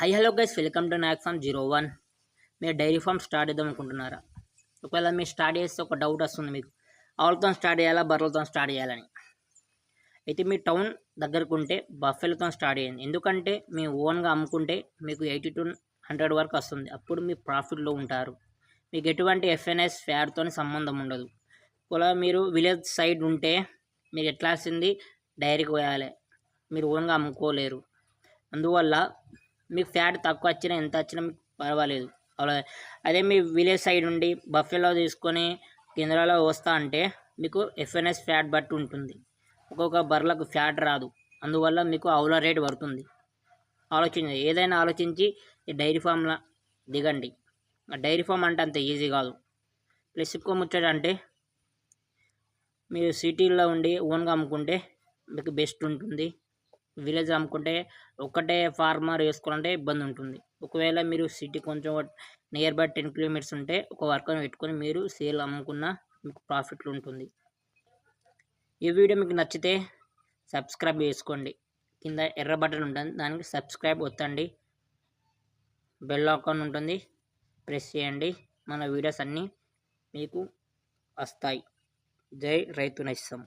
Hi hello guys welcome to నాక్ farm zero one మీరు dairy farm start చేద్దాం అనుకుంటున్నారా? ఒకవేళ మీరు స్టార్ట్ చేస్తే ఒక డౌట్ వస్తుంది మీకు. ఆవులతో స్టార్ట్ చేయాలా? బర్రెలతో స్టార్ట్ చేయాలని. అయితే మీ టౌన్ దగ్గరకు ఉంటే బఫెలతో స్టార్ట్ చేయండి. ఎందుకంటే మీ ఓన్గా అమ్ముకుంటే మీకు ఎయిటీ టు హండ్రెడ్ వరకు వస్తుంది. అప్పుడు మీ ప్రాఫిట్లో ఉంటారు. మీకు ఎటువంటి ఎఫ్ఎన్ఎస్ ఫేర్తో సంబంధం ఉండదు. ఒకవేళ మీరు విలేజ్ సైడ్ ఉంటే మీరు ఎట్లా డైరీకి పోయాలి. మీరు ఓన్గా అమ్ముకోలేరు. అందువల్ల మీకు ఫ్యాట్ తక్కువ వచ్చినా ఎంత వచ్చినా మీకు పర్వాలేదు. అలా అదే మీ విలేజ్ సైడ్ నుండి బఫెలో తీసుకొని కేంద్రాలో వస్తా అంటే మీకు ఎఫ్ఎన్ఎస్ ఫ్యాట్ బట్టి ఉంటుంది. ఒక్కొక్క బర్రెలకు ఫ్యాట్ రాదు. అందువల్ల మీకు ఆవుల రేట్ పడుతుంది. ఆలోచించండి. ఏదైనా ఆలోచించి ఈ డైరీ ఫామ్లా దిగండి. డైరీ ఫామ్ అంటే అంత ఈజీ కాదు. ప్లస్ ఎక్కువ ముచ్చట అంటే మీరు సిటీలో ఉండి ఓన్గా అమ్ముకుంటే మీకు బెస్ట్ ఉంటుంది. విలేజ్ అమ్ముకుంటే ఒకటే ఫార్మర్ వేసుకోవాలంటే ఇబ్బంది ఉంటుంది. ఒకవేళ మీరు సిటీ కొంచెం నియర్ బై టెన్ కిలోమీటర్స్ ఉంటే ఒక వర్కర్ని పెట్టుకొని మీరు సేల్ అమ్ముకున్న మీకు ప్రాఫిట్లు ఉంటుంది. ఈ వీడియో మీకు నచ్చితే సబ్స్క్రైబ్ చేసుకోండి. కింద ఎర్ర బటన్ ఉంటుంది. దానికి సబ్స్క్రైబ్ వత్తండి బెల్ ఐకాన్ ఉంటుంది. ప్రెస్ చేయండి. మన వీడియోస్ అన్నీ మీకు వస్తాయి. జై రైతు నష్టం